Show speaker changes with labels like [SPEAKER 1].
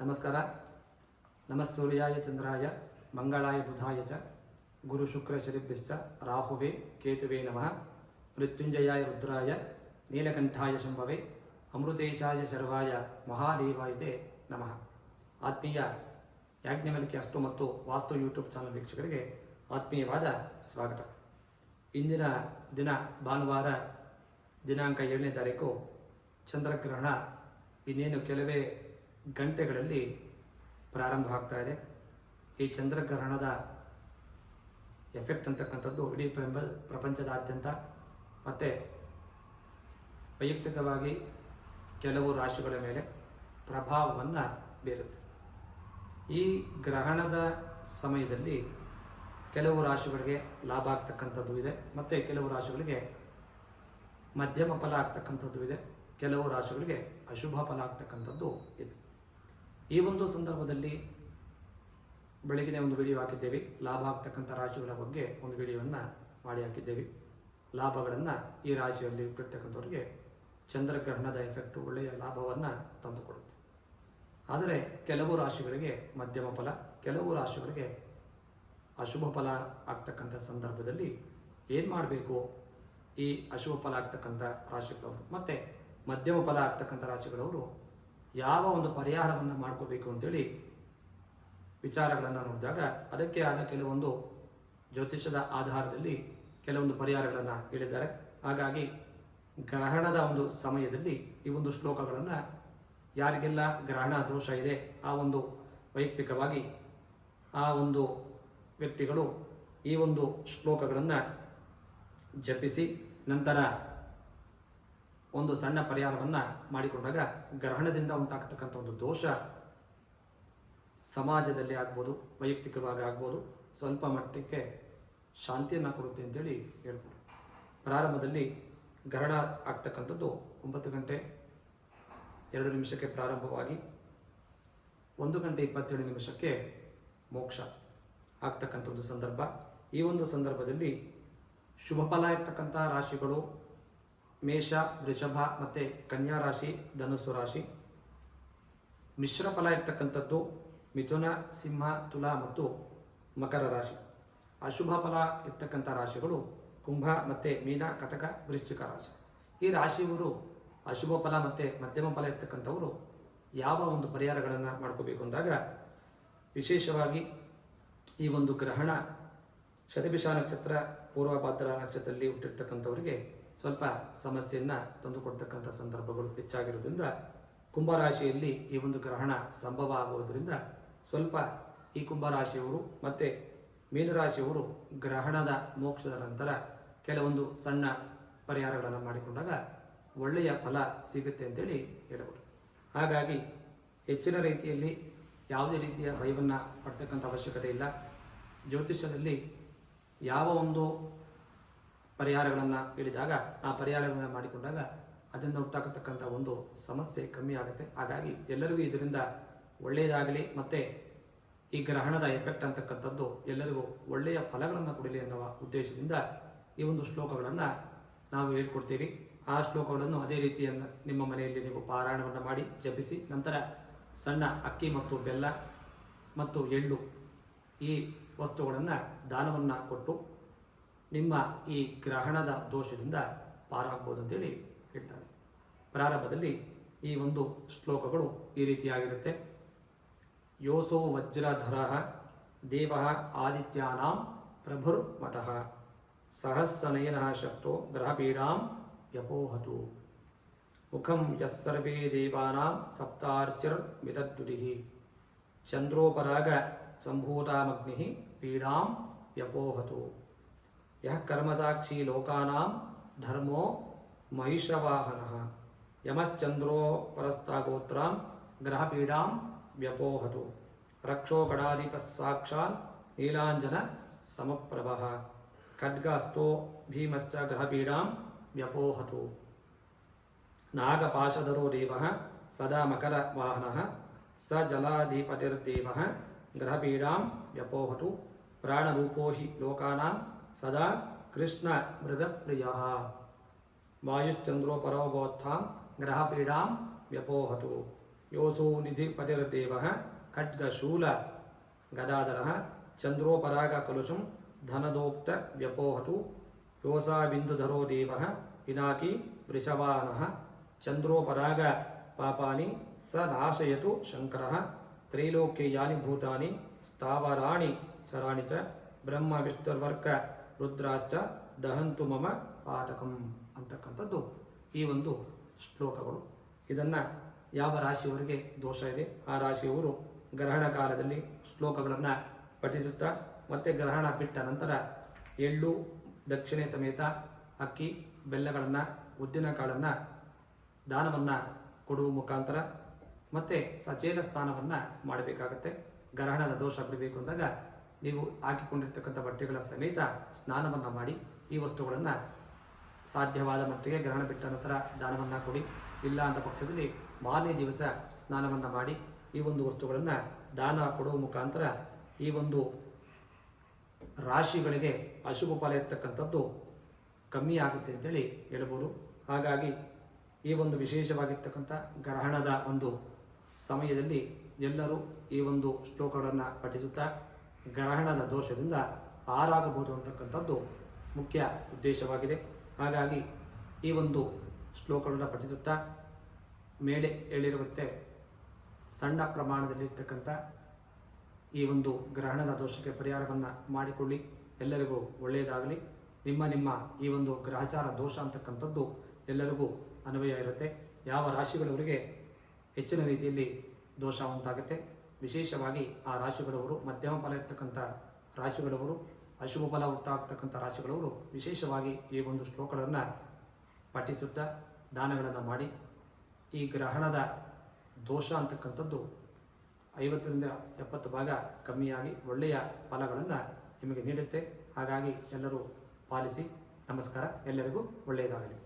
[SPEAKER 1] ನಮಸ್ಕಾರ. ನಮಃ ಸೂರ್ಯಾಯ ಚಂದ್ರಾಯ, ಮಂಗಳಾಯ ಬುಧಾಯ ಚ, ಗುರು ಶುಕ್ರ ಶನಿಭ್ಯಶ್ಚ ರಾಹುವೇ ಕೇತುವೇ ನಮಃ, ಮೃತ್ಯುಂಜಯಾಯ ರುದ್ರಾಯ, ನೀಲಕಂಠಾಯ ಶಂಭವೇ, ಅಮೃತೇಶಾಯ ಶರ್ವಾಯ ಮಹಾದೇವಾಯತೆ ನಮಃ. ಆತ್ಮೀಯ ಯಾಜ್ಞವಲ್ಕ್ಯ ಅಷ್ಟು ಮತ್ತು ವಾಸ್ತು ಯೂಟ್ಯೂಬ್ ಚಾನಲ್ ವೀಕ್ಷಕರಿಗೆ ಆತ್ಮೀಯವಾದ ಸ್ವಾಗತ. ಇಂದಿನ ದಿನ ಭಾನುವಾರ ದಿನಾಂಕ ಏಳನೇ ತಾರೀಕು, ಚಂದ್ರಗ್ರಹಣ. ಇನ್ನೇನು ಕೆಲವೇ ಗಂಟೆಗಳಲ್ಲಿ ಪ್ರಾರಂಭ ಆಗ್ತಾ ಇದೆ. ಈ ಚಂದ್ರಗ್ರಹಣದ ಎಫೆಕ್ಟ್ ಅಂತಕ್ಕಂಥದ್ದು ಇಡೀ ಪ್ರಪಂಚ ಪ್ರಪಂಚದಾದ್ಯಂತ ಮತ್ತು ವೈಯಕ್ತಿಕವಾಗಿ ಕೆಲವು ರಾಶಿಗಳ ಮೇಲೆ ಪ್ರಭಾವವನ್ನು ಬೀರುತ್ತೆ. ಈ ಗ್ರಹಣದ ಸಮಯದಲ್ಲಿ ಕೆಲವು ರಾಶಿಗಳಿಗೆ ಲಾಭ ಆಗ್ತಕ್ಕಂಥದ್ದು ಇದೆ, ಮತ್ತು ಕೆಲವು ರಾಶಿಗಳಿಗೆ ಮಧ್ಯಮ ಫಲ ಆಗ್ತಕ್ಕಂಥದ್ದು ಇದೆ, ಕೆಲವು ರಾಶಿಗಳಿಗೆ ಅಶುಭ ಫಲ ಆಗ್ತಕ್ಕಂಥದ್ದು ಇದೆ. ಈ ಒಂದು ಸಂದರ್ಭದಲ್ಲಿ ಬೆಳಗಿನ ಒಂದು ವಿಡಿಯೋ ಹಾಕಿದ್ದೇವೆ. ಲಾಭ ಆಗ್ತಕ್ಕಂಥ ರಾಶಿಗಳ ಬಗ್ಗೆ ಒಂದು ವಿಡಿಯೋವನ್ನು ಮಾಡಿ ಹಾಕಿದ್ದೇವೆ. ಲಾಭಗಳನ್ನು ಈ ರಾಶಿಯಲ್ಲಿ ಇಟ್ಟಿರ್ತಕ್ಕಂಥವ್ರಿಗೆ ಚಂದ್ರಗ್ರಹಣದ ಎಫೆಕ್ಟ್ ಒಳ್ಳೆಯ ಲಾಭವನ್ನು ತಂದುಕೊಡುತ್ತೆ. ಆದರೆ ಕೆಲವು ರಾಶಿಗಳಿಗೆ ಮಧ್ಯಮ ಫಲ, ಕೆಲವು ರಾಶಿಗಳಿಗೆ ಅಶುಭ ಫಲ ಆಗ್ತಕ್ಕಂಥ ಸಂದರ್ಭದಲ್ಲಿ ಏನು ಮಾಡಬೇಕು? ಈ ಅಶುಭ ಫಲ ಆಗ್ತಕ್ಕಂಥ ರಾಶಿಗಳವರು ಮತ್ತು ಮಧ್ಯಮ ಫಲ ಆಗ್ತಕ್ಕಂಥ ರಾಶಿಗಳವರು ಯಾವ ಒಂದು ಪರಿಹಾರವನ್ನು ಮಾಡ್ಕೋಬೇಕು ಅಂತೇಳಿ ವಿಚಾರಗಳನ್ನು ನೋಡಿದಾಗ ಅದಕ್ಕೆ ಆದ ಕೆಲವೊಂದು ಜ್ಯೋತಿಷದ ಆಧಾರದಲ್ಲಿ ಕೆಲವೊಂದು ಪರಿಹಾರಗಳನ್ನು ಹೇಳಿದ್ದಾರೆ. ಹಾಗಾಗಿ ಗ್ರಹಣದ ಒಂದು ಸಮಯದಲ್ಲಿ ಈ ಒಂದು ಶ್ಲೋಕಗಳನ್ನು ಯಾರಿಗೆಲ್ಲ ಗ್ರಹಣ ದೋಷ ಇದೆ, ಆ ಒಂದು ವೈಯಕ್ತಿಕವಾಗಿ ಆ ಒಂದು ವ್ಯಕ್ತಿಗಳು ಈ ಒಂದು ಶ್ಲೋಕಗಳನ್ನು ಜಪಿಸಿ ನಂತರ ಒಂದು ಸಣ್ಣ ಪರಿಹಾರವನ್ನು ಮಾಡಿಕೊಂಡಾಗ ಗ್ರಹಣದಿಂದ ಉಂಟಾಗತಕ್ಕಂಥ ಒಂದು ದೋಷ ಸಮಾಜದಲ್ಲಿ ಆಗ್ಬೋದು, ವೈಯಕ್ತಿಕವಾಗಿ ಆಗ್ಬೋದು, ಸ್ವಲ್ಪ ಮಟ್ಟಕ್ಕೆ ಶಾಂತಿಯನ್ನು ಕೊಡುತ್ತೆ ಅಂತೇಳಿ ಹೇಳ್ಬೋದು. ಪ್ರಾರಂಭದಲ್ಲಿ ಗ್ರಹಣ ಆಗ್ತಕ್ಕಂಥದ್ದು ಒಂಬತ್ತು ಗಂಟೆ ಎರಡು ನಿಮಿಷಕ್ಕೆ ಪ್ರಾರಂಭವಾಗಿ ಒಂದು ಗಂಟೆ ಇಪ್ಪತ್ತೇಳು ನಿಮಿಷಕ್ಕೆ ಮೋಕ್ಷ ಆಗ್ತಕ್ಕಂಥ ಒಂದು ಸಂದರ್ಭ. ಈ ಒಂದು ಸಂದರ್ಭದಲ್ಲಿ ಶುಭ ಫಲ ಇರ್ತಕ್ಕಂಥ ರಾಶಿಗಳು ಮೇಷ ವೃಷಭ ಮತ್ತು ಕನ್ಯಾ ರಾಶಿ, ಧನುಸ್ಸು ರಾಶಿ. ಮಿಶ್ರ ಫಲ ಇರ್ತಕ್ಕಂಥದ್ದು ಮಿಥುನ, ಸಿಂಹ, ತುಲಾ ಮತ್ತು ಮಕರ ರಾಶಿ. ಅಶುಭ ಫಲ ಇರ್ತಕ್ಕಂಥ ರಾಶಿಗಳು ಕುಂಭ ಮತ್ತು ಮೀನ, ಕಟಕ, ವೃಶ್ಚಿಕ ರಾಶಿ. ಈ ರಾಶಿಯವರು ಅಶುಭ ಫಲ ಮತ್ತು ಮಧ್ಯಮ ಫಲ ಇರ್ತಕ್ಕಂಥವರು ಯಾವ ಒಂದು ಪರಿಹಾರಗಳನ್ನು ಮಾಡ್ಕೋಬೇಕು ಅಂದಾಗ ವಿಶೇಷವಾಗಿ ಈ ಒಂದು ಗ್ರಹಣ ಶತಭಿಷ ನಕ್ಷತ್ರ, ಪೂರ್ವಭಾದ್ರ ನಕ್ಷತ್ರದಲ್ಲಿ ಹುಟ್ಟಿರ್ತಕ್ಕಂಥವರಿಗೆ ಸ್ವಲ್ಪ ಸಮಸ್ಯೆಯನ್ನು ತಂದುಕೊಡ್ತಕ್ಕಂಥ ಸಂದರ್ಭಗಳು ಹೆಚ್ಚಾಗಿರೋದ್ರಿಂದ ಕುಂಭರಾಶಿಯಲ್ಲಿ ಈ ಒಂದು ಗ್ರಹಣ ಸಂಭವ ಆಗುವುದರಿಂದ ಸ್ವಲ್ಪ ಈ ಕುಂಭರಾಶಿಯವರು ಮತ್ತು ಮೀನರಾಶಿಯವರು ಗ್ರಹಣದ ಮೋಕ್ಷದ ನಂತರ ಕೆಲವೊಂದು ಸಣ್ಣ ಪರಿಹಾರಗಳನ್ನು ಮಾಡಿಕೊಂಡಾಗ ಒಳ್ಳೆಯ ಫಲ ಸಿಗುತ್ತೆ ಅಂತೇಳಿ ಹೇಳಬಹುದು. ಹಾಗಾಗಿ ಹೆಚ್ಚಿನ ರೀತಿಯಲ್ಲಿ ಯಾವುದೇ ರೀತಿಯ ಭಯವನ್ನು ಪಡ್ತಕ್ಕಂಥ ಅವಶ್ಯಕತೆ ಇಲ್ಲ. ಜ್ಯೋತಿಷ್ಯದಲ್ಲಿ ಯಾವ ಒಂದು ಪರಿಹಾರಗಳನ್ನು ಹೇಳಿದಾಗ ಆ ಪರಿಹಾರಗಳನ್ನು ಮಾಡಿಕೊಂಡಾಗ ಅದರಿಂದ ಉಂಟಾಗತಕ್ಕಂಥ ಒಂದು ಸಮಸ್ಯೆ ಕಮ್ಮಿ ಆಗುತ್ತೆ. ಹಾಗಾಗಿ ಎಲ್ಲರಿಗೂ ಇದರಿಂದ ಒಳ್ಳೆಯದಾಗಲಿ ಮತ್ತು ಈ ಗ್ರಹಣದ ಎಫೆಕ್ಟ್ ಅಂತಕ್ಕಂಥದ್ದು ಎಲ್ಲರಿಗೂ ಒಳ್ಳೆಯ ಫಲಗಳನ್ನು ಕೊಡಲಿ ಅನ್ನುವ ಉದ್ದೇಶದಿಂದ ಈ ಒಂದು ಶ್ಲೋಕಗಳನ್ನು ನಾವು ಹೇಳ್ಕೊಡ್ತೀವಿ. ಆ ಶ್ಲೋಕಗಳನ್ನು ಅದೇ ರೀತಿಯನ್ನು ನಿಮ್ಮ ಮನೆಯಲ್ಲಿ ನೀವು ಪಾರಾಯಣವನ್ನು ಮಾಡಿ ಜಪಿಸಿ, ನಂತರ ಸಣ್ಣ ಅಕ್ಕಿ ಮತ್ತು ಬೆಲ್ಲ ಮತ್ತು ಎಳ್ಳು ಈ ವಸ್ತುಗಳನ್ನು ದಾನವನ್ನು ಕೊಟ್ಟು ನಿಮ್ಮ ಈ ಗ್ರಹಣದ ದೋಷದಿಂದ ಪಾರಾಗ್ಬೋದು ಅಂತೇಳಿ ಹೇಳ್ತಾನೆ. ಪ್ರಾರಂಭದಲ್ಲಿ ಈ ಒಂದು ಶ್ಲೋಕಗಳು ಈ ರೀತಿಯಾಗಿರುತ್ತೆ. ಯೋಸೋ ವಜ್ರಧರ ದೇವ ಆದಿತ್ಯಾನಾಂ ಪ್ರಭುರ್ ಮತಃ ಸಹಸ್ರನಯನ ಶಕ್ತೋ ಗ್ರಹಪೀಡಾಂ ಯಪೋಹತು. ಮುಖಂ ಯಸ್ಸರ್ವೇ ದೇವಾನಾಂ ಸಪ್ತಾರ್ಚಿರ್ ಮಿತದ್ದುರಿ ಚಂದ್ರೋಪರಾಗ ಸಂಭೂತಾಮಗ್ನಿ ಪೀಡಾಂ ವ್ಯಪೋಹತು యహ కర్మసాక్షి లోకానాం ధర్మో మహిషవాహన యమశ్చంద్రో పరస్తాగోత్రాం గ్రహపీడాం వ్యపోహతు రక్షోగణాధిప సాక్షాన్ నీలాంజన సమప్రభ ఖడ్గాస్తో భీమశ్చ గ్రహపీడాం వ్యపోహతు నాగపాశధరో దేవ సదా మకరవాహన స జలాధిపతిర్దేవ గ్రహపీడాం వ్యపోహతు ప్రాణరూపో హి లోకానాం सदा कृष्ण मृग प्रिय बोत्था ग्रह पीड़ा व्यपोहतु। योसु निधिपतिरदेव खड्गशूल गदाधर चंद्रोपराग कलुषम धनदोक्त व्यपोहतु योसा बिंदुधरो देव पिनाकी वृषवान चंद्रोपराग पापा स नाशयत शंकर त्रैलोक्य यानि स्थावरा चरा च ब्रह्म विष्णुर्वर्क ರುದ್ರಾಶ್ಚ ದಹಂತು ಮಮ ಪಾತಕಂ ಅಂತಕ್ಕಂಥದ್ದು ಈ ಒಂದು ಶ್ಲೋಕಗಳು. ಇದನ್ನು ಯಾವ ರಾಶಿಯವರಿಗೆ ದೋಷ ಇದೆ? ಆ ರಾಶಿಯವರು ಗ್ರಹಣ ಕಾಲದಲ್ಲಿ ಶ್ಲೋಕಗಳನ್ನು ಪಠಿಸುತ್ತಾ ಮತ್ತೆ ಗ್ರಹಣ ಬಿಟ್ಟ ನಂತರ ಎಳ್ಳು, ದಕ್ಷಿಣೆ ಸಮೇತ ಅಕ್ಕಿ, ಬೆಲ್ಲಗಳನ್ನು, ಉದ್ದಿನ ಕಾಳನ್ನು, ದಾನವನ್ನು ಕೊಡುವ ಮುಖಾಂತರ ಮತ್ತೆ ಸಚೇಲ ಸ್ಥಾನವನ್ನು ಮಾಡಬೇಕಾಗತ್ತೆ. ಗ್ರಹಣದ ದೋಷ ಬಿಡಬೇಕು ಅಂದಾಗ ನೀವು ಹಾಕಿಕೊಂಡಿರ್ತಕ್ಕಂಥ ಬಟ್ಟೆಗಳ ಸಮೇತ ಸ್ನಾನವನ್ನು ಮಾಡಿ ಈ ವಸ್ತುಗಳನ್ನು ಸಾಧ್ಯವಾದ ಮಟ್ಟಿಗೆ ಗ್ರಹಣ ಬಿಟ್ಟ ನಂತರ ದಾನವನ್ನು ಕೊಡಿ. ಇಲ್ಲ ಅಂತ ಪಕ್ಷದಲ್ಲಿ ಮಾರನೇ ದಿವಸ ಸ್ನಾನವನ್ನು ಮಾಡಿ ಈ ಒಂದು ವಸ್ತುಗಳನ್ನು ದಾನ ಕೊಡುವ ಮುಖಾಂತರ ಈ ಒಂದು ರಾಶಿಗಳಿಗೆ ಅಶುಭ ಫಲ ಇರ್ತಕ್ಕಂಥದ್ದು ಕಮ್ಮಿ ಆಗುತ್ತೆ ಅಂತೇಳಿ ಹೇಳ್ಬೋದು. ಹಾಗಾಗಿ ಈ ಒಂದು ವಿಶೇಷವಾಗಿರ್ತಕ್ಕಂಥ ಗ್ರಹಣದ ಒಂದು ಸಮಯದಲ್ಲಿ ಎಲ್ಲರೂ ಈ ಒಂದು ಶ್ಲೋಕಗಳನ್ನು ಪಠಿಸುತ್ತಾ ಗ್ರಹಣದ ದೋಷದಿಂದ ಪಾರಾಗಬಹುದು ಅಂತಕ್ಕಂಥದ್ದು ಮುಖ್ಯ ಉದ್ದೇಶವಾಗಿದೆ. ಹಾಗಾಗಿ ಈ ಒಂದು ಶ್ಲೋಕಗಳನ್ನು ಪಠಿಸುತ್ತಾ ಮೇಲೆ ಹೇಳಿರುವಂತೆ ಸಣ್ಣ ಪ್ರಮಾಣದಲ್ಲಿರ್ತಕ್ಕಂಥ ಈ ಒಂದು ಗ್ರಹಣದ ದೋಷಕ್ಕೆ ಪರಿಹಾರವನ್ನು ಮಾಡಿಕೊಳ್ಳಿ. ಎಲ್ಲರಿಗೂ ಒಳ್ಳೆಯದಾಗಲಿ. ನಿಮ್ಮ ನಿಮ್ಮ ಈ ಒಂದು ಗ್ರಹಚಾರ ದೋಷ ಅಂತಕ್ಕಂಥದ್ದು ಎಲ್ಲರಿಗೂ ಅನ್ವಯ ಇರುತ್ತೆ. ಯಾವ ರಾಶಿಗಳವರಿಗೆ ಹೆಚ್ಚಿನ ರೀತಿಯಲ್ಲಿ ದೋಷ ಉಂಟಾಗುತ್ತೆ? ವಿಶೇಷವಾಗಿ ಆ ರಾಶಿಗಳವರು, ಮಧ್ಯಮ ಫಲ ಇರ್ತಕ್ಕಂಥ ರಾಶಿಗಳವರು, ಅಶುಭ ಫಲ ಉಂಟಾಗ್ತಕ್ಕಂಥ ರಾಶಿಗಳವರು ವಿಶೇಷವಾಗಿ ಈ ಒಂದು ಶ್ಲೋಕಗಳನ್ನು ಪಠಿಸುತ್ತಾ ದಾನಗಳನ್ನು ಮಾಡಿ, ಈ ಗ್ರಹಣದ ದೋಷ ಅಂತಕ್ಕಂಥದ್ದು ಐವತ್ತರಿಂದ ಎಪ್ಪತ್ತು ಭಾಗ ಕಮ್ಮಿಯಾಗಿ ಒಳ್ಳೆಯ ಫಲಗಳನ್ನು ನಿಮಗೆ ನೀಡುತ್ತೆ. ಹಾಗಾಗಿ ಎಲ್ಲರೂ ಪಾಲಿಸಿ ನಮಸ್ಕಾರ. ಎಲ್ಲರಿಗೂ ಒಳ್ಳೆಯದಾಗಲಿ.